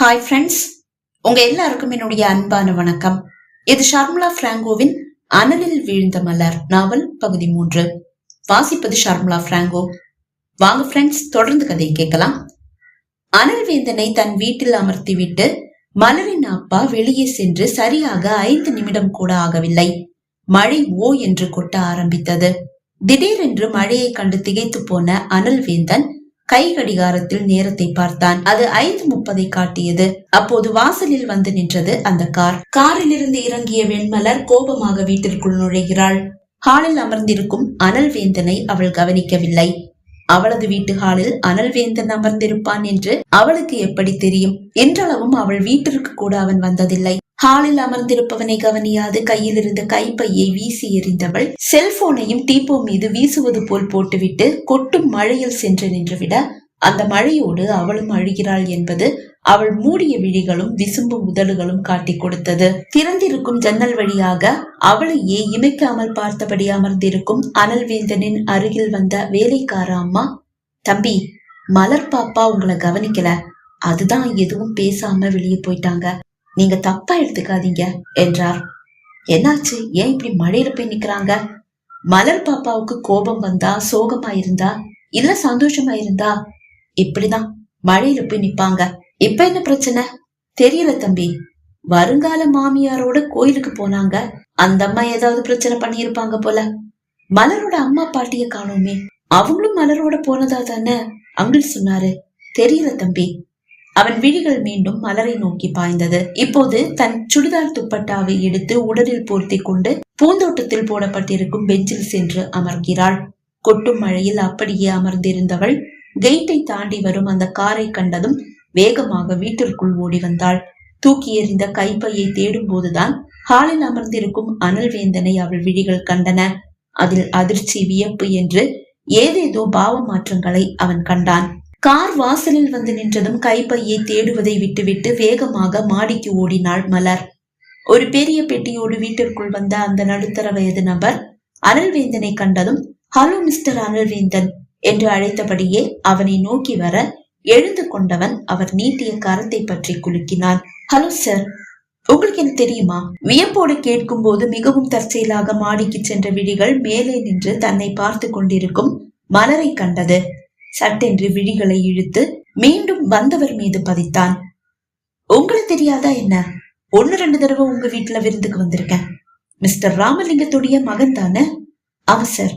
Hi friends உங்க எல்லாருக்கும் என்னுடைய அன்பான வணக்கம். இது ஷர்மிளா பிராங்கோவின் அனலில் வீழ்ந்த மலர் நாவல் பகுதி மூன்று. வாசிப்பது ஷர்மிளா பிராங்கோ. வாங்க ஃப்ரெண்ட்ஸ் தொடர்ந்து கதையை கேட்கலாம். அனல் வேந்தனை தன் வீட்டில் அமர்த்திவிட்டு மலரின் அப்பா வெளியே சென்று சரியாக ஐந்து நிமிடம் கூட ஆகவில்லை. மழை ஓ என்று கொட்ட ஆரம்பித்தது. திடீரென்று மழையை கண்டு திகைத்து போன அனல் வேந்தன் கை கடிகாரத்தில் நேரத்தை பார்த்தான். அது ஐந்து முப்பதை காட்டியது. அப்போது வாசலில் வந்து நின்றது அந்த கார். காரிலிருந்து இறங்கிய வெண்மலர் கோபமாக வீட்டிற்குள் நுழைகிறாள். ஹாலில் அமர்ந்திருக்கும் அனல் வேந்தனை அவள் கவனிக்கவில்லை. அவளது வீட்டு ஹாலில் அனல் வேந்தன் அமர்ந்திருப்பான் என்று அவளுக்கு எப்படி தெரியும்? என்றளவும் அவள் வீட்டிற்கு கூட அவன் வந்ததில்லை. ஹாலில் அமர்ந்திருப்பவனை கவனியாது. கையில் இருந்த கைப்பையை வீசி எறிந்தவள் செல்போனையும் டீப்போ மீது வீசுவது போல் போட்டுவிட்டு கொட்டும் மழையில் சென்று நின்றுவிட அந்த மழையோடு அவளும் அழுகிறாள் என்பது அவள் மூடிய விழிகளும் விசும்பு உதடுகளும் காட்டிக் கொடுத்தது. திறந்திருக்கும் ஜன்னல் வழியாக அவளையே இமைக்காமல் பார்த்தபடி அமர்ந்திருக்கும் அனல்வேந்தனின் அருகில் வந்த வேலைக்கார அம்மா தம்பி மலர் பாப்பா உங்களை கவனிக்கல. அதுதான் எதுவும் பேசாம வெளியே போயிட்டாங்க. நீங்க தப்பா எடுத்துக்காதீங்க என்றார். என்னாச்சு? ஏன் இப்படி மழையில போய் நிக்கிறாங்க? மலர் பாப்பாவுக்கு கோபம் வந்தா சோகமா இருந்தா இல்ல சந்தோஷமா இருந்தா? இப்படிதான் மழையில போய் நிப்பாங்க. இப்ப என்ன பிரச்சனை? தெரியல தம்பி. வருங்கால மாமியாரோட கோயிலுக்கு போனாங்க. அந்த அம்மா ஏதாவது பிரச்சனை பண்ணியிருப்பாங்க போல. மலரோட அம்மா பாட்டிய காணோமே. அவங்களும் மலரோட போனதா தானே? அங்கிள் சொன்னாரு. தெரியல தம்பி. அவன் விழிகள் மீண்டும் மலரை நோக்கி பாய்ந்தது. இப்போது தன் சுடிதார் துப்பட்டாவை எடுத்து உடலில் போர்த்தி கொண்டு பூந்தோட்டத்தில் போடப்பட்டிருக்கும் பெஞ்சில் சென்று அமர்கிறாள். கொட்டும் மழையில் அப்படியே அமர்ந்திருந்தவள் கெயிட்டை தாண்டி வரும் அந்த காரை கண்டதும் வேகமாக வீட்டிற்குள் ஓடி வந்தாள். தூக்கி எறிந்த கைப்பையை தேடும் போதுதான் ஹாலில் அமர்ந்திருக்கும் அனல் வேந்தனை அவள் விழிகள் கண்டன. அதில் அதிர்ச்சி வியப்பு என்று ஏதேதோ பாவ மாற்றங்களை அவன் கண்டான். கார் வாசலில் வந்து நின்றதும் கைப்பையை தேடுவதை விட்டுவிட்டு வேகமாக மாடிக்கு ஓடினாள் மலர். ஒரு பெரிய பெட்டியோடு வீட்டிற்குள் வந்த அந்த நடுத்தர வயது நபர் அனல்வேந்தனை கண்டதும் ஹலோ மிஸ்டர் அனல்வேந்தன் என்று அழைத்தபடியே அவனை நோக்கி வர எழுந்து கொண்டவன் அவர் நீட்டிய கரத்தை பற்றி குலுக்கினான். ஹலோ சார் உங்களுக்கு என்ன தெரியுமா? வியப்போடு கேட்கும் போது மிகவும் தற்செயலாக மாடிக்கு சென்ற விழிகள் மேலே நின்று தன்னை பார்த்து கொண்டிருக்கும் மலரை கண்டது. சட்டென்று விழிகளை இழுத்து மீண்டும் வந்தவர் மீது பதித்தான். உங்களுக்கு தெரியாதா என்ன? ஒன்னு ரெண்டு தடவை உங்க வீட்டுல விருந்துக்கு வந்திருக்கேன். மிஸ்டர் ராமலிங்கத்துடைய மகன் தானே? ஆமா சார்.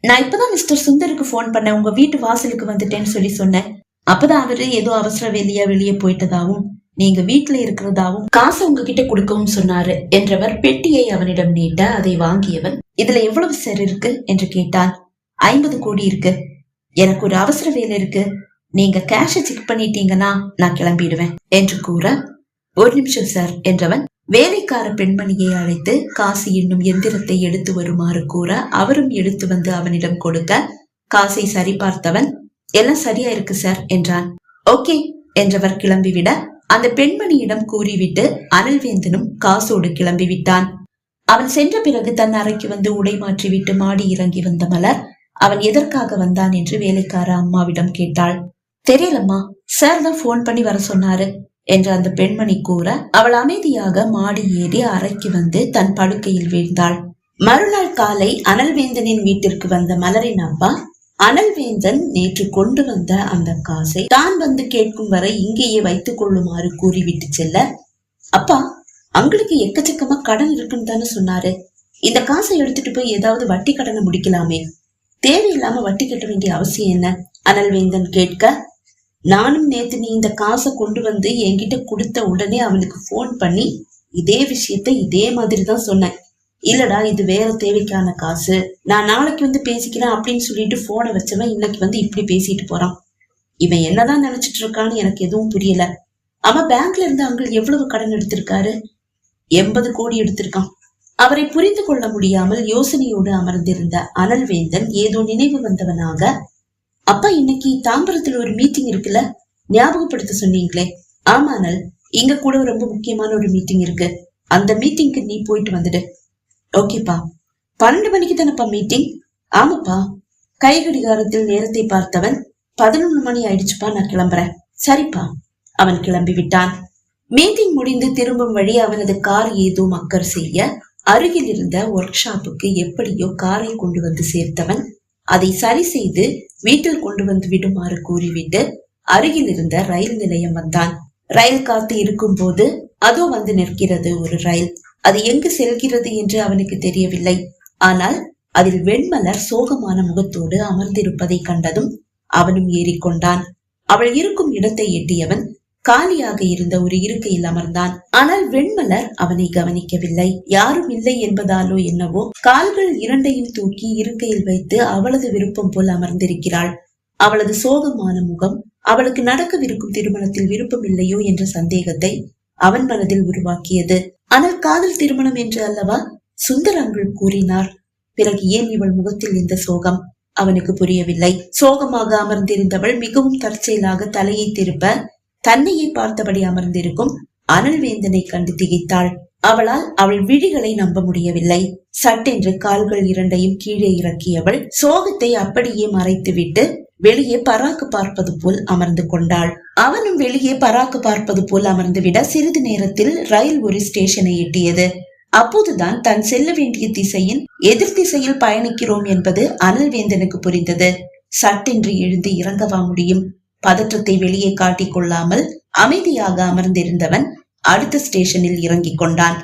நான் இப்பதான் மிஸ்டர் சுந்தருக்கு போன் பண்ணேன். உங்க வீட்டு வாசலுக்கு வந்துட்டேன்னு சொல்லி சொன்னேன். அப்பதான் அவரு ஏதோ அவசர வேலையா வெளியே போயிட்டதாவும் நீங்க வீட்டுல இருக்கிறதாவும் காசு உங்ககிட்ட கொடுக்கவும் சொன்னாரு என்றவர் பெட்டியை அவனிடம் நீட்ட அதை வாங்கியவன். இதுல எவ்வளவு சார் இருக்கு? என்று கேட்டான். ஐம்பது கோடி இருக்கு. எனக்கு ஒரு அவசர வேலை இருக்கு. நீங்க கேஷ செக் பண்ணிட்டீங்கன்னா நான் கிளம்பிடுவேன் என்று கூற ஒரு நிமிஷம் சார் என்றவன் வேலைக்கார பெண்மணியை அழைத்து காசு என்னும் எந்திரத்தை எடுத்து வருமாறு கூற அவரும் எடுத்து வந்து அவனிடம் கொடுக்க காசை சரிபார்த்தவன் எல்லாம் சரியா இருக்கு சார் என்றான். ஓகே என்றவர் கிளம்பிவிட அந்த பெண்மணியிடம் கூறிவிட்டு அனல்வேந்தனும் காசோடு கிளம்பி விட்டான் அவன் சென்ற பிறகு தன் அறைக்கு வந்து உடை மாற்றிவிட்டு மாடி இறங்கி வந்த மலர் அவன் எதற்காக வந்தான் என்று வேலைக்கார அம்மாவிடம் கேட்டாள். தெரியலம்மா சார் தான் போன் பண்ணி வர சொன்னாரு என்று அந்த பெண்மணி கூற அவள் அமைதியாக மாடி ஏறி அறைக்கு வந்து தன் படுக்கையில் வீழ்ந்தாள். மறுநாள் காலை அனல்வேந்தனின் வீட்டிற்கு வந்த மலரின் அப்பா அனல்வேந்தன் நேற்று கொண்டு வந்த அந்த காசை தான் வந்து கேட்கும் வரை இங்கேயே வைத்துக் கொள்ளுமாறு கூறிவிட்டு செல்ல அப்பா அங்களுக்கு எக்கச்சக்கமா கடன் இருக்குன்னு தானே சொன்னாரு. இந்த காசை எடுத்துட்டு போய் ஏதாவது வட்டி கடனை முடிக்கலாமே தேவையில்லாம வட்டி கட்ட வேண்டிய அவசியம் என்ன? அனல்வேந்தன் கேட்க நானும் நேத்து நீ இந்த காசை கொண்டு வந்து என்கிட்ட கொடுத்த உடனே அவனுக்கு போன் பண்ணி இதே விஷயத்த இதே மாதிரி தான் சொன்னேன். இல்லடா இது வேற தேவைக்கான காசு. நான் நாளைக்கு வந்து பேசிக்கிறேன் அப்படின்னு சொல்லிட்டு போனை வச்சவன் இன்னைக்கு வந்து இப்படி பேசிட்டு போறான். இவன் என்னதான் நினைச்சிட்டு இருக்கான்னு எனக்கு எதுவும் புரியல. அவன் பேங்க்ல இருந்து அங்கு எவ்வளவு கடன் எடுத்திருக்காரு? எண்பது கோடி எடுத்திருக்கான். அவரை புரிந்து கொள்ள முடியாமல் யோசனையோடு அமர்ந்திருந்த அனல்வேந்தன் ஏதோ நினைவு வந்தவனாக அப்பா இன்னைக்கு தாம்பரத்தில் ஒரு மீட்டிங் இருக்குல்ல? ஞாபகப்படுத்த சொன்னீங்களே. ஆமா அனல். இங்க கூட ரொம்ப முக்கியமான ஒரு மீட்டிங் இருக்கு. அந்த மீட்டிங்க்கு நீ போயிட்டு வந்துடு. ஓகேப்பா பன்னெண்டு மணிக்கு தானப்பா மீட்டிங் ஆமாப்பா. கை கடிகாரத்தில் நேரத்தை பார்த்தவன் பதினொன்று மணி ஆயிடுச்சுப்பா நான் கிளம்புறேன். சரிப்பா. அவன் கிளம்பி விட்டான். மீட்டிங் முடிந்து திரும்பும் வழி அவனது கார் ஏதோ மக்கர் செய்ய அருகில் இருந்த ஒர்க் ஷாப்புக்கு எப்படியோ காரை கொண்டு வந்து சேர்த்தவன். அதை சரி செய்து வீட்டில் கொண்டு வந்து விடுமாறு கூறிவிட்டு அருகில் இருந்த ரயில் நிலையம் வந்தான். ரயில் காத்து இருக்கும் போது அதோ வந்து நிற்கிறது ஒரு ரயில். அது எங்கு செல்கிறது என்று அவனுக்கு தெரியவில்லை. ஆனால் அதில் வெண்மலர் சோகமான முகத்தோடு அமர்ந்திருப்பதை கண்டதும் அவனும் ஏறிக்கொண்டான். அவள் இருக்கும் இடத்தை எட்டியவன் காலியாக இருந்த ஒரு இருக்கையில் அமர்ந்தான். ஆனால் வெண்மலர் அவனை கவனிக்கவில்லை. யாரும் இல்லை என்பதாலோ என்னவோ கால்கள் இரண்டையும் தூக்கி இருக்கையில் வைத்து அவளது விருப்பம் போல் அமர்ந்திருக்கிறாள். அவளது சோகமான முகம் அவளுக்கு நடக்கவிருக்கும் திருமணத்தில் விருப்பம் இல்லையோ என்ற சந்தேகத்தை அவன் மனதில் உருவாக்கியது. ஆனால் காதல் திருமணம் என்று அல்லவா? சுந்தர் அங்குள் கூறினார். பிறகு ஏன் இவள் முகத்தில் இந்த சோகம்? அவனுக்கு புரியவில்லை. சோகமாக அமர்ந்திருந்தவள் மிகவும் தற்செயலாக தலையை திருப்ப தன்னையை பார்த்தபடி அமர்ந்திருக்கும் அனல்வேந்தனை கண்டு திகைத்தாள். அவளால் அவள் விழிகளை நம்ப முடியவில்லை. சட்டென்று கால்கள் இரண்டையும் கீழே இறக்கியவள் சோகத்தை அப்படியே மறைத்துவிட்டு வெளியே பராக்கு பார்ப்பது போல் அமர்ந்து கொண்டாள். அவனும் வெளியே பராக்கு பார்ப்பது போல் அமர்ந்துவிட சிறிது நேரத்தில் ரயில் ஒரு ஸ்டேஷனை எட்டியது. அப்போதுதான் தான் செல்ல வேண்டிய திசையின் எதிர் திசையில் பயணிக்கிறோம் என்பது அனல்வேந்தனுக்கு புரிந்தது. சட்டென்று எழுந்து இறங்கவா முடியும்? பதற்றத்தை வெளியே காட்டிக் கொள்ளாமல் அமைதியாக அமர்ந்திருந்தவன் அடுத்த ஸ்டேஷனில் இறங்கிக் கொண்டான்.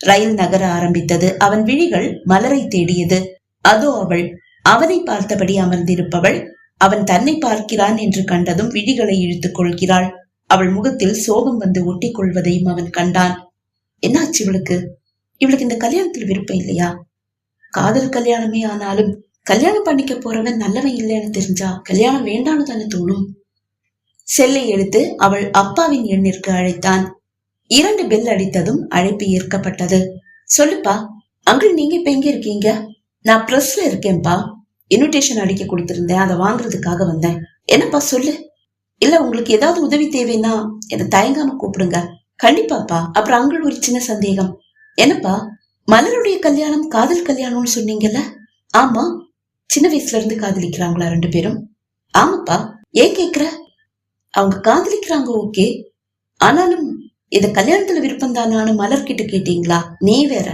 ரயில் நகர ஆரம்பித்தது. அவன் விழிகள் மலரை தேடியது. அதோ அவள். அவனை பார்த்தபடி அமர்ந்திருப்பவள் அவன் தன்னை பார்க்கிறான் என்று கண்டதும் விழிகளை இழுத்துக் கொள்கிறாள். அவள் முகத்தில் சோகம் வந்து ஒட்டிக் கொள்வதையும் அவன் கண்டான். என்னாச்சு இவளுக்கு? இவளுக்கு இந்த கல்யாணத்தில் விருப்பம் இல்லையா? காதல் கல்யாணமே ஆனாலும் கல்யாணம் பண்ணிக்க போறவன் நல்லவன் இல்லைன்னு தெரிஞ்சா கல்யாணம் வேண்டாம்னு தானே தோணும். செல்லை எடுத்து அவள் அப்பாவின் எண்ணிற்கு அழைத்தான். இரண்டு பெல் அடித்ததும் அழைப்பு ஏற்கப்பட்டது. சொல்லுப்பா அங்கிள் நீங்க இப்ப எங்க இருக்கீங்க? நான் பிரஸ்ல இருக்கேன்பா இன்விடேஷன் அடிக்க கொடுத்திருந்தேன் அதை வாங்குறதுக்காக வந்தேன். என்னப்பா சொல்லு? இல்ல உங்களுக்கு ஏதாவது உதவி தேவைன்னா என்ன தயங்காம கூப்பிடுங்க. கண்டிப்பாப்பா. அப்புறம் அங்கிள் ஒரு சின்ன சந்தேகம். என்னப்பா மலருடைய கல்யாணம் காதல் கல்யாணம்னு சொன்னீங்கல்ல? ஆமா. சின்ன வயசுல இருந்து காதலிக்கிறாங்களா ரெண்டு பேரும்? ஆமாப்பா. ஏன் கேக்குற? அவங்க காதலிக்கிறாங்க ஓகே ஆனாலும் இத கல்யாணத்துல விருப்பம் தானான்னு மலர் கிட்ட கேட்டீங்களா? நீ வேற.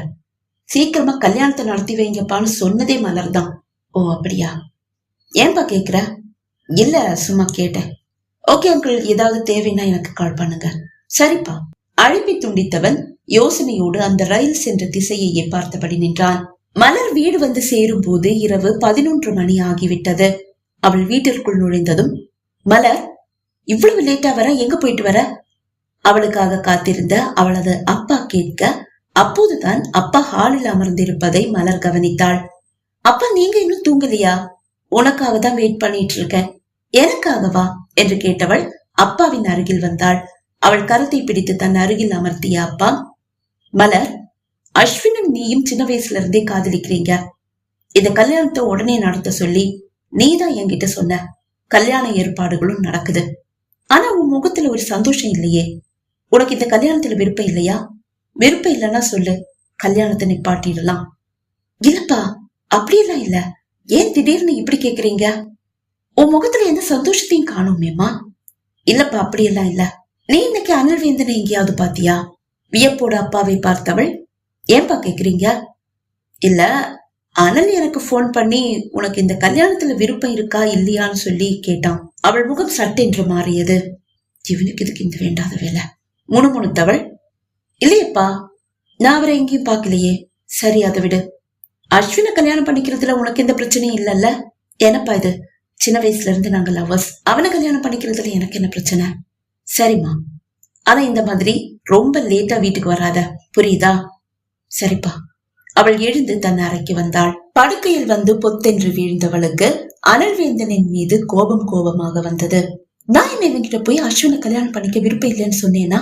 சீக்கிரமா கல்யாணத்தை நடத்தி வைங்கப்பான்னு சொன்னதே மலர் தான். ஓ அப்படியா? ஏன்பா கேக்குற? இல்ல சும்மா கேட்டேன். ஓகே அங்கிள் ஏதாவது தேவைன்னா எனக்கு கால் பண்ணுங்க. சரிப்பா. அழைப்பை துண்டித்தவன் யோசனையோடு அந்த ரயில் சென்ற திசையையே பார்த்தபடி நின்றான். மலர் வீடு வந்து சேரும் போது இரவு பதினொன்று மணி ஆகிவிட்டது. அவள் வீட்டிற்குள் நுழைந்ததும் மலர் இவ்வளவு லேட்டா வர? எங்க போயிட்டு வர? அவளுக்காக காத்திருந்த அவளது அப்பா கேட்க அப்போதுதான் அப்பா ஹாலில் அமர்ந்திருப்பதை மலர் கவனித்தாள். அப்பா நீங்க இன்னும் தூங்கலையா? உனக்காக தான் வெயிட் பண்ணிட்டு இருக்கேன். எனக்காகவா? என்று கேட்டவள் அப்பாவின் அருகில் வந்தாள். அவள் கருத்தை பிடித்து தன் அருகில் அமர்த்திய அப்பா மலர் அஸ்வினும் நீயும் சின்ன வயசுல இருந்தே காதலிக்கிறீங்க. இந்த கல்யாணத்தை உடனே நடத்த சொல்லி நீதான் என்கிட்ட சொன்ன கல்யாண ஏற்பாடுகளும் நடக்குது. ஆனா உன் முகத்துல ஒரு சந்தோஷம் இல்லையே? உனக்கு இந்த கல்யாணத்துல விருப்பம் இல்லையா? விருப்பம் இல்லைன்னா சொல்லு. கல்யாணத்தை நிப்பாட்டிடலாம் இல்லப்பா அப்படியெல்லாம் இல்ல. ஏன் திடீர்னு இப்படி கேக்குறீங்க? உன் முகத்துல எந்த சந்தோஷத்தையும் காணுமேம்மா. இல்லப்பா அப்படியெல்லாம் இல்ல. நீ இன்னைக்கு அனல்வேந்தனை எங்கேயாவது பாத்தியா? வியப்போட அப்பாவை பார்த்தவள்? ஏன்பா கேக்குறீங்க? இல்ல அனல் எனக்கு போன் பண்ணி உனக்கு இந்த கல்யாணத்துல விருப்பம் இருக்கா இல்லையான்னு சொல்லி கேட்டான். அவள் முகம் சட்டென்று மாறியது. இவனுக்கு இதுக்கு இந்த வேண்டாத வேலை? முணுமுணுத்தவள் இல்லையப்பா நான் அவரை எங்கேயும் பார்க்கலையே. சரி அதை விடு. அஸ்வினை கல்யாணம் பண்ணிக்கிறதுல உனக்கு எந்த பிரச்சனையும் இல்லைல்ல? என்னப்பா இது? சின்ன வயசுல இருந்து நாங்க லவ்வர்ஸ் அவனை கல்யாணம் பண்ணிக்கிறதுல எனக்கு என்ன பிரச்சனை? சரிம்மா. ஆனா இந்த மாதிரி ரொம்ப லேட்டா வீட்டுக்கு வராத. புரியுதா? சரிப்பா. அவள் எழுந்து தன் அறைக்கு வந்தாள். படுக்கையில் வந்து பொத்தென்று வீழ்ந்தவளுக்கு அனல்வேந்தனின் மீது கோபம் கோபமாக வந்தது. நான் என்ன இவன்கிட்ட போய் அஸ்வினை கல்யாணம் பண்ணிக்க விருப்பம் இல்லைன்னு சொன்னேனா?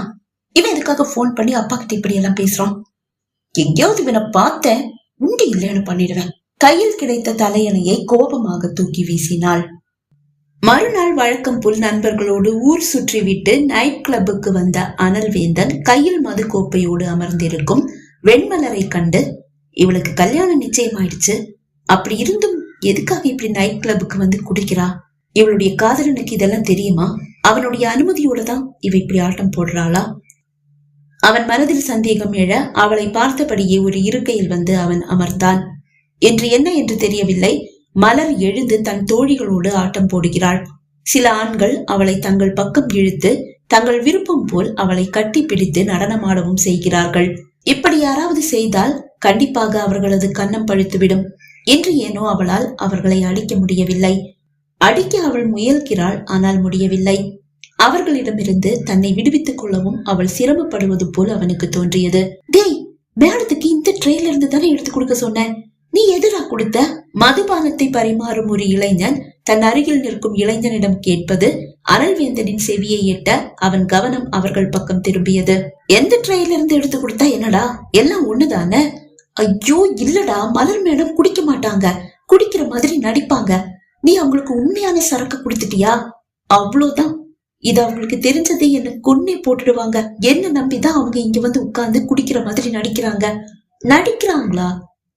இவன் எதுக்காக போன் பண்ணி அப்பா கிட்ட இப்படி எல்லாம் பேசுறான்? எங்கேயாவது இவனை பார்த்தேன். உண்டு இல்லைன்னு பண்ணிடுவேன். கையில் கிடைத்த தலையணையை கோபமாக தூக்கி வீசினாள். மறுநாள் வழக்கம் போல் நண்பர்களோடு ஊர் சுற்றிவிட்டு நைட் கிளப்புக்கு வந்த அனல்வேந்தன் கையில் மது கோப்பையோடு அமர்ந்திருக்கும் வெண்மலரை கண்டு இவளுக்கு கல்யாணம் நிச்சயமாயிடுச்சு. அப்படி இருந்தும் எதுக்காக இப்படி நைட் கிளப்புக்கு வந்து குடிக்கிறா? இவளுடைய காதலனுக்கு இதெல்லாம் தெரியுமா? அவனுடைய அனுமதியோட தான் இவ இப்படி ஆட்டம் போடுறாளா? அவன் மனதில் சந்தேகம் எழ அவளை பார்த்தபடியே ஒரு இருக்கையில் வந்து அவன் அமர்ந்தான். என்று என்ன என்று தெரியவில்லை. மலர் எழுந்து தன் தோழிகளோடு ஆட்டம் போடுகிறாள். சில ஆண்கள் அவளை தங்கள் பக்கம் இழுத்து தங்கள் விருப்பம் போல் அவளை கட்டி பிடித்து நடனமாடவும் செய்கிறார்கள். இப்படி யாராவது செய்தால் கண்டிப்பாக அவர்களது கன்னம் பழுத்துவிடும் என்று ஏனோ அவளால் அவர்களை அடிக்க முடியவில்லை. அடிக்க அவள் முயல்கிறாள் ஆனால் முடியவில்லை. அவர்களிடமிருந்து தன்னை விடுவித்துக் கொள்ளவும் அவள் சிரமப்படுவது போல் அவனுக்கு தோன்றியது. டேய் மேடத்துக்கு இந்த ட்ரெயில இருந்து தானே எடுத்து கொடுக்க சொன்ன? நீ எதிரா கொடுத்த? மதுபானத்தை பரிமாறும் ஒரு இளைஞன் தன் அருகில் நிற்கும் இளைஞனிடம் கேட்பது அனல்வேந்தனின் செவியை எட்ட அவன் கவனம் அவர்கள் பக்கம் திரும்பியது. எந்த ட்ரெயில இருந்து எடுத்து கொடுத்தா என்னடா? எல்லாம் ஒண்ணுதானே? ஐயோ இல்லடா மலர் மேடம் குடிக்க மாட்டாங்க. குடிக்கிற மாதிரி நடிப்பாங்க. நீ அவங்களுக்கு உண்மையான சரக்கு கொடுத்துட்டியா? அவ்வளோதான். இது அவங்களுக்கு தெரிஞ்சது என்ன கொன்னே போட்டுடுவாங்க. என்ன நம்பிதான் அவங்க இங்க வந்து உட்கார்ந்து குடிக்கிற மாதிரி நடிக்கிறாங்க. நடிக்கிறாங்களா?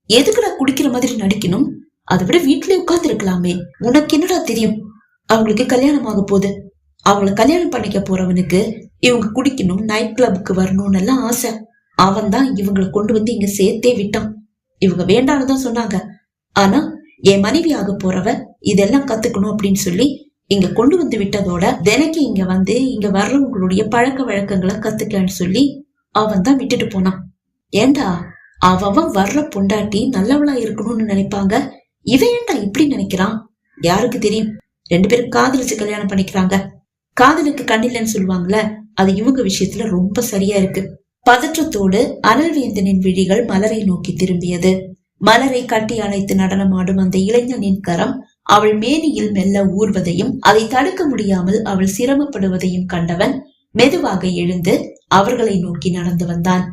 எதுக்குடா குடிக்கிற மாதிரி நடிக்கணும்? அதை விட வீட்லயே உட்கார்ந்து இருக்கலாமே உனக்கு என்னடா தெரியும்? அவங்களுக்கு கல்யாணம் ஆக போகுது. அவங்கள கல்யாணம் பண்ணிக்க போறவனுக்கு இவங்க குடிக்கணும் நைட் கிளப்புக்கு வரணும்னு எல்லாம் ஆசை. அவன் தான் இவங்களை கொண்டு வந்து இங்க சேர்த்தே விட்டான். இவங்க வேண்டான்னு தான் சொன்னாங்க. ஆனா என் மனைவி ஆக போறவ இதெல்லாம் கத்துக்கணும் அப்படின்னு சொல்லி இங்க கொண்டு வந்து விட்டதோட தினைக்கு இங்க வந்து இங்க வர்றவங்களுடைய பழக்க வழக்கங்களை கத்துக்கன்னு சொல்லி அவன் தான் விட்டுட்டு போனான். ஏண்டா அவன் வர்ற பொண்டாட்டி நல்லவளா இருக்கணும்னு நினைப்பாங்க? இவன் ஏன்டா இப்படி நினைக்கிறான்? யாருக்கு தெரியும்? ரெண்டு பேரும் காதலிச்சு கல்யாணம் பண்ணிக்கிறாங்க. காதலுக்கு கண்ணில்லைன்னு சொல்லுவாங்கல்ல அது இவங்க விஷயத்துல ரொம்ப சரியா இருக்கு. பதற்றத்தோடு அனல்வேந்தனின் விழிகள் மலரை நோக்கி திரும்பியது. மலரை கட்டி அணைத்து நடனமாடும் அந்த இளைஞனின் கரம் அவள் மேனியில் மெல்ல ஊர்வதையும் அதை தடுக்க முடியாமல் அவள் சிரமப்படுவதையும் கண்டவன் மெதுவாக எழுந்து அவர்களை நோக்கி நடந்து வந்தான்.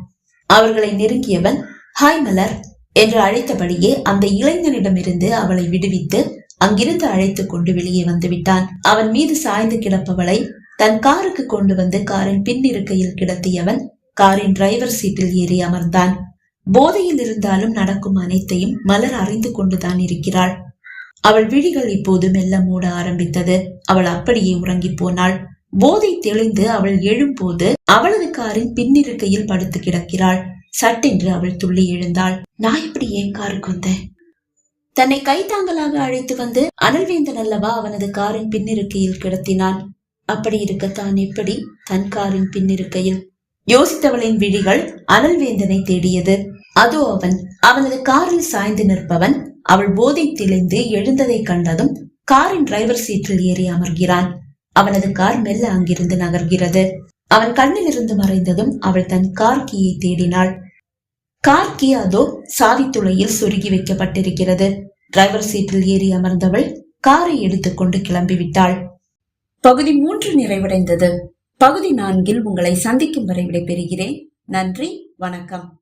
அவர்களை நெருங்கியவன் ஹாய் மலர் என்று அழைத்தபடியே அந்த இளைஞனிடமிருந்து அவளை விடுவித்து அங்கிருந்து அழைத்து கொண்டு வெளியே வந்து விட்டான் அவன் மீது சாய்ந்து கிடப்பவளை தன் காருக்கு கொண்டு வந்து காரின் பின்னிருக்கையில் கிடத்தியவன் காரின் டிரைவர் சீட்டில் ஏறி அமர்ந்தான். போதையில் இருந்தாலும் நடக்கும் அனைத்தையும் மலர் அறிந்து கொண்டுதான் இருக்கிறாள். அவள் விழிகள் இப்போது மெல்ல மூட ஆரம்பித்தது. அவள் அப்படியே உறங்கி போனாள். போதை தெளிந்து அவள் எழும்போது அவளது காரின் பின்னிருக்கையில் படுத்து கிடக்கிறாள். சட்டென்று அவள் துள்ளி எழுந்தாள். நான் எப்படி ஏன் காருக்கு வந்தேன்? தன்னை கைத்தாங்கலாக அழைத்து வந்து அனல்வேந்தன் அல்லவா அவனது காரின் பின்னிருக்கையில் கிடத்தினான். அப்படி இருக்க தான் எப்படி தன் காரின் பின்னிருக்கையில் யோசித்தவளின் விழிகள் அனல்வேந்தனை தேடியது. அதோ அவன் அவனது காரில் சாய்ந்து நிற்பவன் அவள் போதை தெளிந்து எழுந்ததை கண்டதும் காரின் டிரைவர் சீட்டில் ஏறி அமர்கிறான். அவனது கார் மெல்ல அங்கிருந்து நகர்கிறது. அவன் கண்ணில் இருந்து மறைந்ததும் அவள் தன் கார் கீயை தேடினாள். கார் கீ அதோ சாவித்துளையில் சொருகி வைக்கப்பட்டிருக்கிறது. டிரைவர் சீட்டில் ஏறி அமர்ந்தவள் காரை எடுத்துக்கொண்டு கிளம்பிவிட்டாள். பகுதி மூன்று நிறைவடைந்தது. பகுதி நான்கில் உங்களை சந்திக்கும் வரை விடைபெறுகிறேன். நன்றி வணக்கம்.